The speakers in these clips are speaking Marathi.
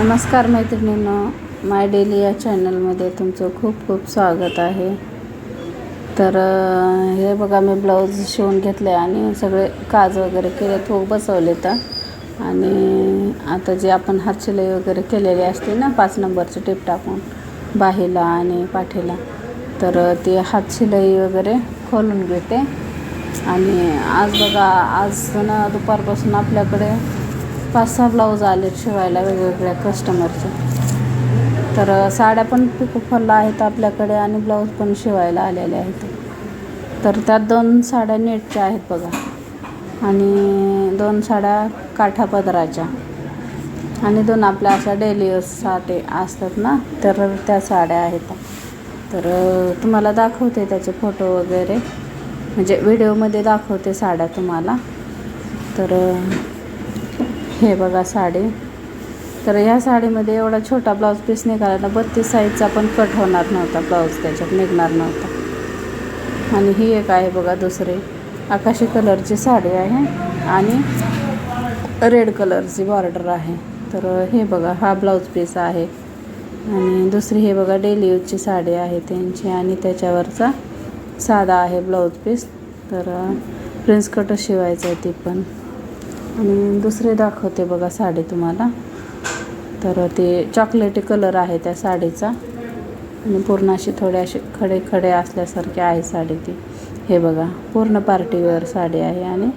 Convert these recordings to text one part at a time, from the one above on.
नमस्कार मैत्रिणींनो माय डेली या चॅनलमध्ये तुमचं खूप खूप स्वागत आहे. तर हे बघा मी ब्लाऊज शिवून घेतले आणि सगळे काज वगैरे केले तो बसवले तर. आणि आता जे आपण हातशिलाई वगैरे केलेली असते ना पाच नंबरची टिप टाकून बाहीला आणि पाठीला तर ती हातशिलाई वगैरे खोलून घेते. आणि आज बघा आज ना दुपारपासून आपल्याकडे पाच सहा ब्लाऊज आलेत शिवायला वेगवेगळ्या कस्टमरचे तर साड्या पण पिकोफॉलला आहेत आपल्याकडे आणि ब्लाऊज पण शिवायला आलेले आहेत. तर त्यात दोन साड्या नेटच्या आहेत बघा. आणि दोन साड्या काठा पदराच्या. आणि दोन आपल्या अशा डेली यूजसाठी असतात ना तर त्या साड्या आहेत. तर तुम्हाला दाखवते त्याचे फोटो वगैरे. म्हणजे व्हिडिओमध्ये दाखवते साड्या तुम्हाला. तर हे बघा साडी. तर ह्या साडीमध्ये एवढा छोटा ब्लाऊज पीस निघाला ना बत्तीस साईजचा पण कट होणार नव्हता ब्लाऊज त्याच्यात निघणार नव्हता. आणि ही एक आहे बघा दुसरी. आकाशी कलरची साडी आहे आणि रेड कलरची बॉर्डर आहे. तर हे बघा हा ब्लाऊज पीस आहे. आणि दुसरी हे बघा डेली यूजची साडी आहे त्यांची आणि त्याच्यावरचा साधा आहे ब्लाऊज पीस तर प्रिन्स कटच शिवायचं आहे ती पण. आणि दुसरे दाखवते बघा साडी तुम्हाला. तर ते चॉकलेटी कलर आहे त्या साडीचा. आणि पूर्ण अशी थोडे असे खडे खडे असल्यासारखी आहे साडी ती. हे बघा पूर्ण पार्टीवेअर साडी आहे आणि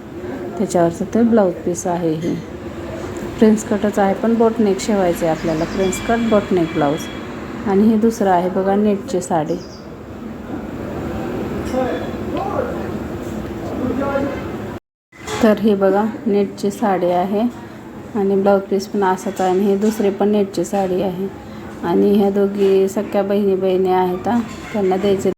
त्याच्यावरचं ते ब्लाऊज पीस आहे ही. प्रिन्स कटच आहे पण बोटनेक शिवायचे आहे आपल्याला. प्रिन्स कट बोटनेक ब्लाऊज आणि हे दुसरं आहे बघा नेटची साडी. तर हे बघा नेटची साडी आहे आणि ब्लाऊज पीस पण असंच आहे आणि हे दुसरे पण नेटची साडी आहे. आणि ह्या दोघी सख्या बहिणी बहिणी आहेत त्यांना द्यायचे